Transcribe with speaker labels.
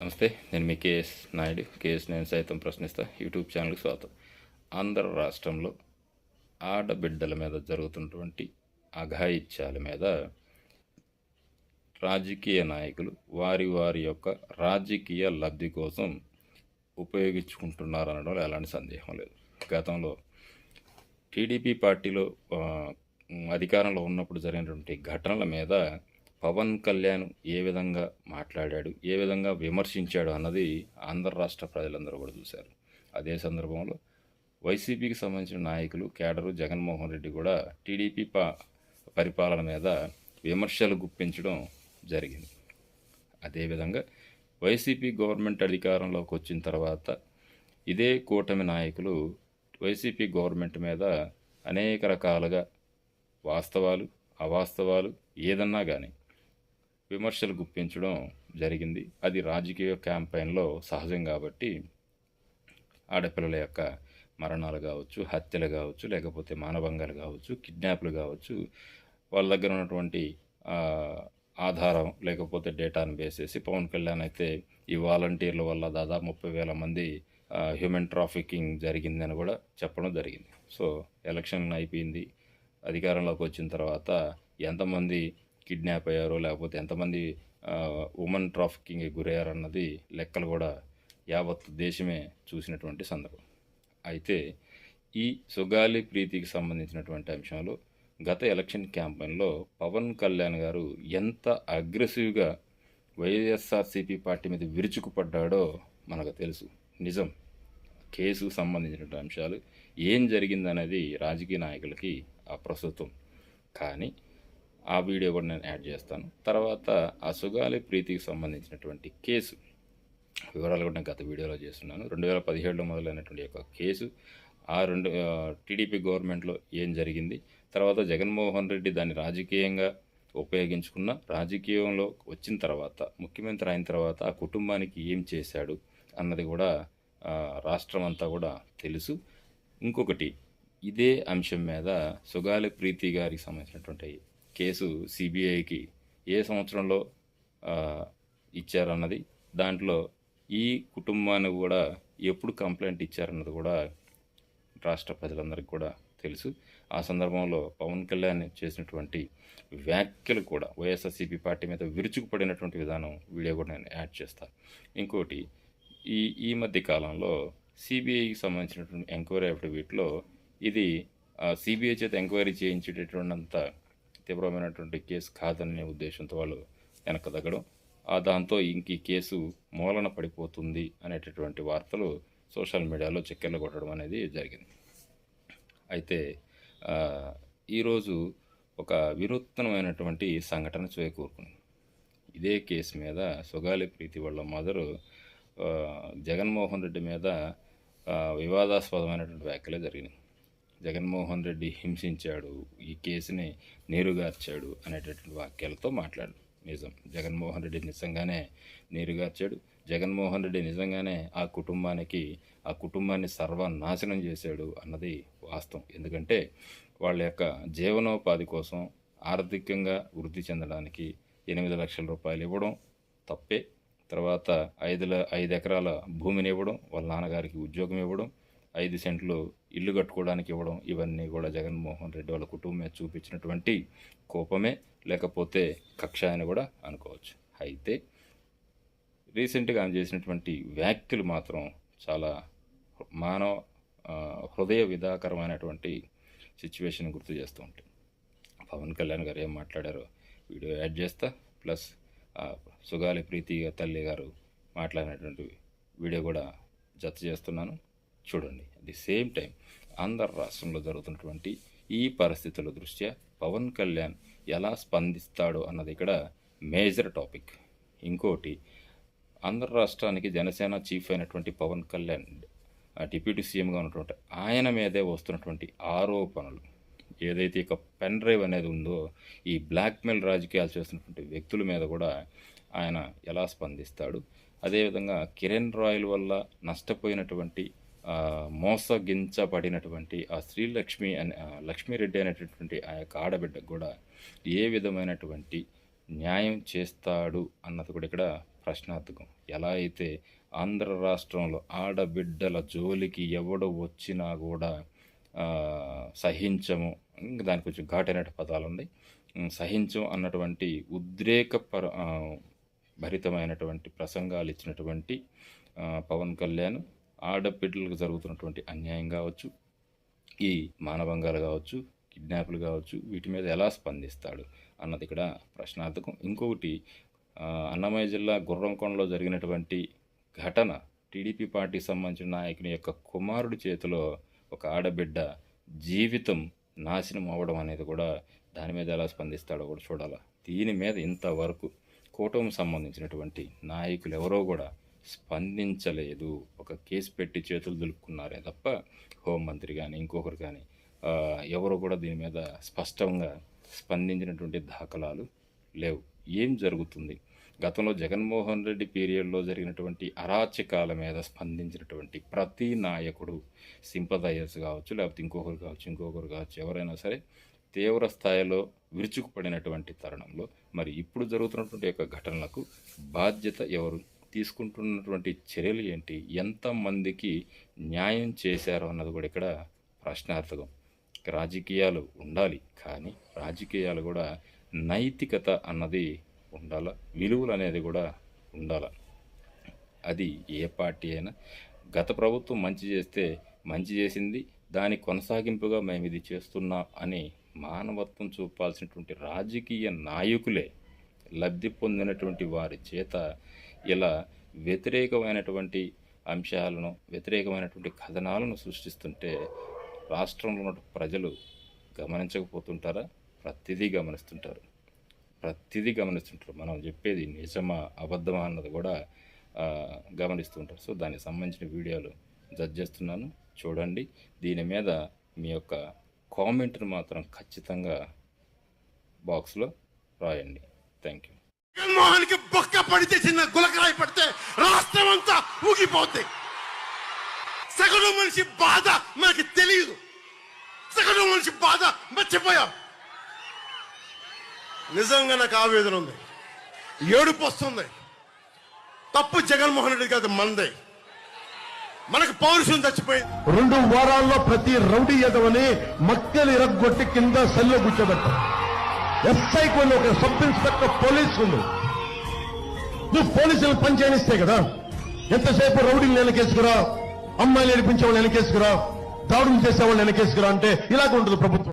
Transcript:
Speaker 1: నమస్తే నేను మీ KS Naidu KS నేను సైతం ప్రశ్నిస్తా. యూట్యూబ్ ఛానల్కి స్వాగతం. ఆంధ్ర రాష్ట్రంలో ఆడబిడ్డల మీద జరుగుతున్నటువంటి అఘాయిత్యాల మీద రాజకీయ నాయకులు వారి వారి యొక్క రాజకీయ లబ్ధి కోసం ఉపయోగించుకుంటున్నారనడంలో ఎలాంటి సందేహం లేదు. గతంలో టీడీపీ పార్టీలో అధికారంలో ఉన్నప్పుడు జరిగినటువంటి ఘటనల మీద పవన్ కళ్యాణ్ ఏ విధంగా మాట్లాడాడు ఏ విధంగా విమర్శించాడు అన్నది ఆంధ్ర రాష్ట్ర ప్రజలందరూ కూడా చూశారు. అదే సందర్భంలో వైసీపీకి సంబంధించిన నాయకులు కేడరు జగన్మోహన్ రెడ్డి కూడా టీడీపీ పా పరిపాలన మీద విమర్శలు గుప్పించడం జరిగింది. అదేవిధంగా వైసీపీ గవర్నమెంట్ అధికారంలోకి వచ్చిన తర్వాత ఇదే కూటమి నాయకులు వైసీపీ గవర్నమెంట్ మీద అనేక రకాలుగా వాస్తవాలు అవాస్తవాలు ఏదన్నా కానీ విమర్శలు గుప్పించడం జరిగింది. అది రాజకీయ క్యాంపెయిన్లో సహజం కాబట్టి ఆడపిల్లల యొక్క మరణాలు కావచ్చు హత్యలు కావచ్చు లేకపోతే మానభంగాలు కావచ్చు కిడ్నాప్లు కావచ్చు వాళ్ళ దగ్గర ఉన్నటువంటి ఆధారం లేకపోతే డేటాను బేసేసి పవన్ కళ్యాణ్ అయితే ఈ వాలంటీర్ల వల్ల దాదాపు ముప్పై వేల మంది హ్యూమన్ ట్రాఫికింగ్ జరిగిందని కూడా చెప్పడం జరిగింది. సో ఎలక్షన్ అయిపోయింది. అధికారంలోకి వచ్చిన తర్వాత ఎంతమంది కిడ్నాప్ అయ్యారో లేకపోతే ఎంతమంది ఉమెన్ ట్రాఫికింగ్కి గురయ్యారన్నది లెక్కలు కూడా యావత్ దేశమే చూసినటువంటి సందర్భం. అయితే ఈ సుగాలి ప్రీతికి సంబంధించినటువంటి అంశాలు గత ఎలక్షన్ క్యాంపెయిన్లో పవన్ కళ్యాణ్ గారు ఎంత అగ్రెసివ్గా వైఎస్ఆర్సీపీ పార్టీ మీద విరుచుకుపడ్డాడో మనకు తెలుసు. నిజం. కేసుకు సంబంధించినటువంటి అంశాలు ఏం జరిగిందనేది రాజకీయ నాయకులకి అప్రస్తుతం. కానీ ఆ వీడియో కూడా నేను యాడ్ చేస్తాను. తర్వాత ఆ ప్రీతికి సంబంధించినటువంటి కేసు. వివరాలు కూడా నేను గత వీడియోలో చేస్తున్నాను. రెండు వేల పదిహేడులో మొదలైనటువంటి యొక్క కేసు ఆ రెండు టీడీపీ గవర్నమెంట్లో ఏం జరిగింది? తర్వాత జగన్మోహన్ రెడ్డి దాన్ని రాజకీయంగా ఉపయోగించుకున్న రాజకీయంలో వచ్చిన తర్వాత ముఖ్యమంత్రి అయిన తర్వాత ఆ కుటుంబానికి ఏం చేశాడు అన్నది కూడా రాష్ట్రం అంతా కూడా తెలుసు. ఇంకొకటి ఇదే అంశం మీద సుగాలి ప్రీతి గారికి సంబంధించినటువంటి కేసు సిబిఐకి ఏ సంవత్సరంలో ఇచ్చారన్నది. దాంట్లో ఈ కుటుంబానికి కూడా ఎప్పుడు కంప్లైంట్ ఇచ్చారన్నది కూడా రాష్ట్ర ప్రజలందరికీ కూడా తెలుసు. ఆ సందర్భంలో పవన్ కళ్యాణ్ చేసినటువంటి వ్యాఖ్యలు కూడా వైఎస్ఆర్సీపీ పార్టీ మీద విరుచుకుపడినటువంటి విధానం వీడియో కూడా నేను యాడ్ చేస్తాను ఇంకోటి ఈ ఈ మధ్య కాలంలో సిబిఐకి సంబంధించినటువంటి ఎంక్వైరీ అఫిడవిట్లో ఇది సిబిఐ చేత ఎంక్వైరీ చేయించేటటువంటింత తీవ్రమైనటువంటి కేసు కాదనే ఉద్దేశంతో వాళ్ళు వెనక తగ్గడం ఆ దాంతో ఇంక ఈ కేసు మూలన పడిపోతుంది అనేటటువంటి వార్తలు సోషల్ మీడియాలో చక్కెర్లు కొట్టడం అనేది జరిగింది. అయితే ఈరోజు ఒక వినూత్నమైనటువంటి సంఘటన చేకూరుకుంది. ఇదే కేసు మీద సుగాలి ప్రీతి వాళ్ళ మదరు జగన్మోహన్ రెడ్డి మీద వివాదాస్పదమైనటువంటి వ్యాఖ్యలు జరిగినాయి. జగన్మోహన్ రెడ్డి హింసించాడు ఈ కేసుని నేరుగార్చాడు అనేటటువంటి వాక్యాలతో మాట్లాడు. నిజం. జగన్మోహన్ రెడ్డి నిజంగానే నేరుగార్చాడు. జగన్మోహన్ రెడ్డి నిజంగానే ఆ కుటుంబానికి ఆ కుటుంబాన్ని సర్వనాశనం చేశాడు అన్నది వాస్తవం. ఎందుకంటే వాళ్ళ యొక్క జీవనోపాధి కోసం ఆర్థికంగా వృద్ధి చెందడానికి ఎనిమిది లక్షల రూపాయలు ఇవ్వడం తప్పే. తర్వాత ఐదు ఐదు ఎకరాల భూమిని ఇవ్వడం వాళ్ళ నాన్నగారికి ఉద్యోగం ఇవ్వడం ఐదు సెంట్లు ఇల్లు కట్టుకోవడానికి ఇవ్వడం ఇవన్నీ కూడా జగన్మోహన్ రెడ్డి వాళ్ళ కుటుంబం చూపించినటువంటి కోపమే లేకపోతే కక్ష అని కూడా అనుకోవచ్చు. అయితే రీసెంట్గా ఆమె చేసినటువంటి వ్యాఖ్యలు మాత్రం చాలా మానవ హృదయ విధాకరమైనటువంటి సిచ్యువేషన్ గుర్తు చేస్తూ ఉంటాయి. పవన్ కళ్యాణ్ గారు ఏం మాట్లాడారో వీడియో యాడ్ చేస్తా. ప్లస్ సుగాలి ప్రీతి తల్లి గారు మాట్లాడినటువంటి వీడియో కూడా జత చేస్తున్నాను. చూడండి. At the same time Andhra రాష్ట్రంలో జరుగుతున్నటువంటి ఈ పరిస్థితుల దృష్ట్యా పవన్ కళ్యాణ్ ఎలా స్పందిస్తాడో అన్నది ఇక్కడ మేజర్ టాపిక్. ఇంకోటి ఆంధ్ర రాష్ట్రానికి జనసేన చీఫ్ అయినటువంటి పవన్ కళ్యాణ్ ఆ డిప్యూటీ సీఎంగా ఉన్నటువంటి ఆయన మీదే వస్తున్నటువంటి ఆరోపణలు. ఏదైతే ఇక పెన్ డ్రైవ్ అనేది ఉందో ఈ బ్లాక్మెయిల్ రాజకీయాలు చేస్తున్నటువంటి వ్యక్తుల మీద కూడా ఆయన ఎలా స్పందిస్తాడు. అదేవిధంగా కిరణ్ రాయల్ వల్ల నష్టపోయినటువంటి మోసగించబడినటువంటి ఆ శ్రీలక్ష్మి అనే లక్ష్మీరెడ్డి అనేటటువంటి ఆ యొక్క ఆడబిడ్డకు కూడా ఏ విధమైనటువంటి న్యాయం చేస్తాడు అన్నది కూడా ఇక్కడ ప్రశ్నార్థకం. ఎలా అయితే ఆంధ్ర రాష్ట్రంలో ఆడబిడ్డల జోలికి ఎవడు వచ్చినా కూడా సహించము. ఇంక దానికి కొంచెం ఘాటైన పదాలు ఉన్నాయి. సహించం అన్నటువంటి ఉద్రేకపర భరితమైనటువంటి ప్రసంగాలు ఇచ్చినటువంటి పవన్ కళ్యాణ్ ఆడపిడ్డలకు జరుగుతున్నటువంటి అన్యాయం కావచ్చు ఈ మానభంగాలు కావచ్చు కిడ్నాప్లు కావచ్చు వీటి మీద ఎలా స్పందిస్తాడు అన్నది ఇక్కడ ప్రశ్నార్థకం. ఇంకొకటి అన్నమయ్య జిల్లా గుర్రంకొండలో జరిగినటువంటి ఘటన టీడీపీ పార్టీకి సంబంధించిన నాయకుని యొక్క కుమారుడి చేతిలో ఒక ఆడబిడ్డ జీవితం నాశనం అవ్వడం అనేది కూడా దాని మీద ఎలా స్పందిస్తాడో కూడా చూడాలి. దీని మీద ఇంతవరకు కూటమి సంబంధించినటువంటి నాయకులు ఎవరో కూడా స్పందించలేదు. ఒక కేసు పెట్టి చేతులు దులుపుకున్నారే తప్ప హోంమంత్రి కానీ ఇంకొకరు కానీ ఎవరు కూడా దీని మీద స్పష్టంగా స్పందించినటువంటి దాఖలాలు లేవు. ఏం జరుగుతుంది? గతంలో జగన్మోహన్ రెడ్డి పీరియడ్లో జరిగినటువంటి అరాచకాల మీద స్పందించినటువంటి ప్రతి నాయకుడు సింపదయర్స్ కావచ్చు లేకపోతే ఇంకొకరు కావచ్చు ఇంకొకరు కావచ్చు ఎవరైనా సరే తీవ్ర స్థాయిలో విరుచుకుపడినటువంటి తరుణంలో మరి ఇప్పుడు జరుగుతున్నటువంటి యొక్క ఘటనలకు బాధ్యత ఎవరు తీసుకుంటున్నటువంటి చర్యలు ఏంటి? ఎంతమందికి న్యాయం చేశారు అన్నది కూడా ఇక్కడ ప్రశ్నార్థకం. రాజకీయాలు ఉండాలి కానీ రాజకీయాలు కూడా నైతికత అన్నది ఉండాల? విలువలు అనేది కూడా ఉండాల? అది ఏ పార్టీ అయినా. గత ప్రభుత్వం మంచి చేస్తే మంచి చేసింది దాని కొనసాగింపుగా మేము ఇది చేస్తున్నాం అని మానవత్వం చూపాల్సినటువంటి రాజకీయ నాయకులే లబ్ధి పొందినటువంటి వారి చేత ఇలా వ్యతిరేకమైనటువంటి అంశాలను వ్యతిరేకమైనటువంటి కథనాలను సృష్టిస్తుంటే రాష్ట్రంలో ఉన్న ప్రజలు గమనించకపోతుంటారా? ప్రతిదీ గమనిస్తుంటారు. ప్రతిదీ గమనిస్తుంటారు. మనం చెప్పేది నిజమా అబద్ధమా అన్నది కూడా గమనిస్తుంటారు. సో దానికి సంబంధించిన వీడియోలు జడ్జ్ చేస్తున్నాను. చూడండి. దీని మీద మీ యొక్క కామెంట్ను మాత్రం ఖచ్చితంగా బాక్స్లో రాయండి. థ్యాంక్ యూ
Speaker 2: జగన్మోహన్కి బొక్క పడితే చిన్న గులకరాయి పడితే రాష్ట్రం అంతా ఊగిపోద్ది. సగటు మనిషి బాధ మనకి తెలియదు సగటు మనిషి బాధ మర్చిపోయాం. నిజంగా నాకు ఆవేదన ఉంది. ఏడుపు వస్తుంది. తప్పు జగన్మోహన్ రెడ్డి కాదు మందే. మనకు పౌరుషం చచ్చిపోయింది.
Speaker 3: రెండు వారాల్లో ప్రతి రౌడీ ఎదవని మక్కలు ఇరగొట్టి కింద సెల్లో కూర్చోబెట్టాం. ఎస్ఐకి ఉంది ఒక సబ్ ఇన్స్పెక్టర్ పోలీస్ ఉంది నువ్వు పోలీసులు పనిచేయనిస్తే కదా ఎంతసేపు రౌడీలు వెనకేసుకురా అమ్మాయిలు ఏడిపించే వాళ్ళు వెనకేసుకురా దాడులు చేసేవాళ్ళు వెనకేసుకురా అంటే ఇలాగ ఉంటుంది ప్రభుత్వం.